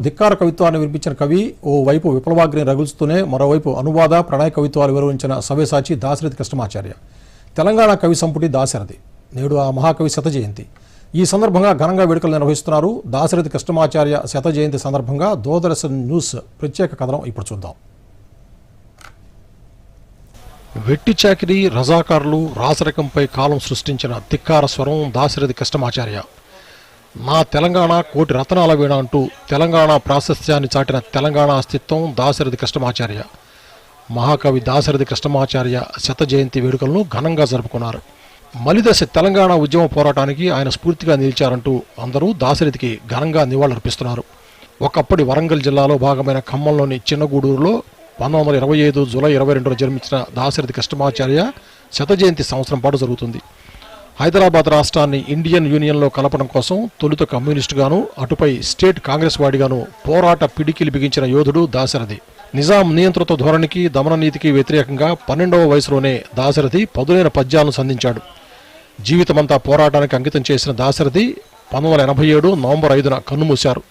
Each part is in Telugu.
ధిక్కార కవిత్వాన్ని వినిపించిన కవి ఓ వైపు విప్లవాగ్ని రగులుస్తూనే మరోవైపు అనువాద ప్రణయ కవిత్వాలు వివరించిన సవ్యసాచి దాశరథి కృష్ణమాచార్య. తెలంగాణ కవి సంపుటి దాశరథి. నేడు ఆ మహాకవి శత జయంతి ఈ సందర్భంగా ఘనంగా వేడుకలు నిర్వహిస్తున్నారు దాశరథి కృష్ణమాచార్య శత జయంతి సందర్భంగా దూరదర్శన్ న్యూస్ ప్రత్యేక కథనం ఇప్పుడు చూద్దాం. వెట్టి చాకిరి రజాకారులు రాసరికంపై కాలం సృష్టించిన ధిక్కార స్వరం దాశరథి కృష్ణమాచార్య. నా తెలంగాణ కోటి రతనాల వీణ అంటూ తెలంగాణ ప్రాశస్త్యాన్ని చాటిన తెలంగాణ అస్తిత్వం దాశరథి కృష్ణమాచార్య. మహాకవి దాశరథి కృష్ణమాచార్య శత జయంతి వేడుకలను ఘనంగా జరుపుకున్నారు. మలిదశ తెలంగాణ ఉద్యమ పోరాటానికి ఆయన స్ఫూర్తిగా నిలిచారంటూ అందరూ దాశరథికి ఘనంగా నివాళులర్పిస్తున్నారు. ఒకప్పటి వరంగల్ జిల్లాలో భాగమైన ఖమ్మంలోని చిన్నగూడూరులో పంతొమ్మిది వందల ఇరవై ఐదు జూలై ఇరవై రెండులో జన్మించిన దాశరథి కృష్ణమాచార్య శత జయంతి సంవత్సరం పాటు జరుగుతుంది. హైదరాబాద్ రాష్ట్రాన్ని ఇండియన్ యూనియన్లో కలపడం కోసం తొలుత కమ్యూనిస్టుగాను అటుపై స్టేట్ కాంగ్రెస్ వాడిగాను పోరాట పిడికిలి బిగించిన యోధుడు దాశరథి. నిజాం నియంత్రిత ధోరణికి దమన నీతికి వ్యతిరేకంగా పన్నెండవ వయసులోనే దాశరథి పదులైన పద్యాలను సంధించాడు. జీవితమంతా పోరాటానికి అంకితం చేసిన దాశరథి పంతొమ్మిది వందల ఎనభై ఏడు నవంబర్ ఐదున కన్నుమూశారు.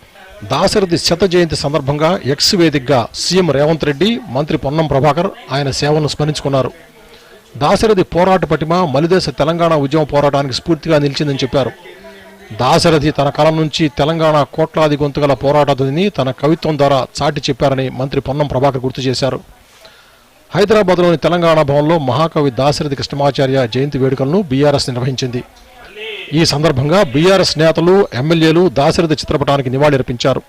దాశరథి శత జయంతి సందర్భంగా ఎక్స్ వేదికగా సీఎం రేవంత్ రెడ్డి మంత్రి పొన్నం ప్రభాకర్ ఆయన సేవలను స్మరించుకున్నారు. దాశరథి పోరాట పటిమ మలిదేశ తెలంగాణ ఉద్యమ పోరాటానికి స్ఫూర్తిగా నిలిచిందని చెప్పారు. దాశరథి తన కాలం నుంచి తెలంగాణ కోట్లాది గొంతుగల పోరాటని తన కవిత్వం ద్వారా చాటి చెప్పారని మంత్రి పొన్నం ప్రభాకర్ గుర్తు చేశారు. హైదరాబాద్లోని తెలంగాణ భవన్లో మహాకవి దాశరథి కృష్ణమాచార్య జయంతి వేడుకలను బీఆర్ఎస్ నిర్వహించింది. ఈ సందర్భంగా బీఆర్ఎస్ నేతలు ఎమ్మెల్యేలు దాశరథి చిత్రపటానికి నివాళులర్పించారు.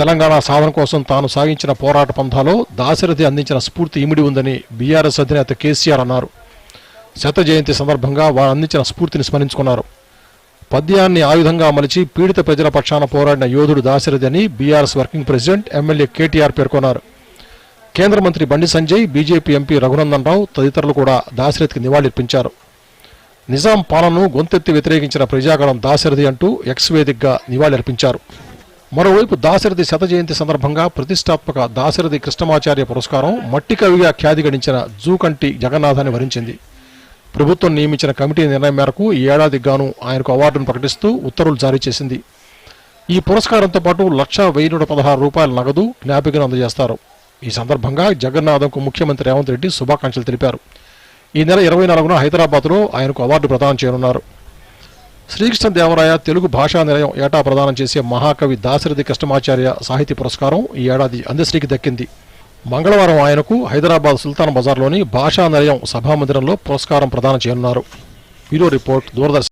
తెలంగాణ సాధన కోసం తాను సాగించిన పోరాట పంథాలో దాశరథి అందించిన స్ఫూర్తి ఇమిడి ఉందని బీఆర్ఎస్ అధినేత కేసీఆర్ అన్నారు. శత జయంతి సందర్భంగా వారు అందించిన స్ఫూర్తిని స్మరించుకున్నారు. పద్యాన్ని ఆయుధంగా మలిచి పీడిత ప్రజల పక్షాన పోరాడిన యోధుడు దాశరథి అని BRS working president MLA KTR పేర్కొన్నారు. కేంద్ర మంత్రి బండి సంజయ్ బీజేపీ ఎంపీ రఘునందన్ రావు తదితరులు కూడా దాశరథికి నివాళులర్పించారు. నిజాం పాలనను గొంతెత్తి వ్యతిరేకించిన ప్రజాగణం దాశరథి అంటూ ఎక్స్ వేదికగా నివాళులర్పించారు. మరోవైపు దాశరథి శత జయంతి సందర్భంగా ప్రతిష్టాత్మక దాశరథి కృష్ణమాచార్య పురస్కారం మట్టి కవిగా ఖ్యాతి గడించిన జూకంటి జగన్నాథాన్ని వరించింది. ప్రభుత్వం నియమించిన కమిటీ నిర్ణయం మేరకు ఈ ఏడాదికి గాను ఆయనకు అవార్డును ప్రకటిస్తూ ఉత్తర్వులు జారీ చేసింది. ఈ పురస్కారంతో పాటు లక్ష వెయ్యి నూట పదహారు రూపాయల నగదు జ్ఞాపికను అందజేస్తారు. ఈ సందర్భంగా జగన్నాథంకు ముఖ్యమంత్రి రేవంత్ రెడ్డి శుభాకాంక్షలు తెలిపారు. ఈ నెల ఇరవై నాలుగున హైదరాబాద్లో ఆయనకు అవార్డు ప్రదానం చేయనున్నారు. శ్రీకృష్ణ దేవరాయ తెలుగు భాషా నిలయం ఏటా ప్రదానం చేసే మహాకవి దాశరథి కృష్ణమాచార్య సాహితీ పురస్కారం ఈ ఏడాది అందశ్రీకి దక్కింది. మంగళవారం ఆయనకు హైదరాబాద్ సుల్తాన్ బజార్లోని భాషా నిలయం సభామందిరంలో పురస్కారం ప్రదానం చేయనున్నారు. Bureau report Doordarshan.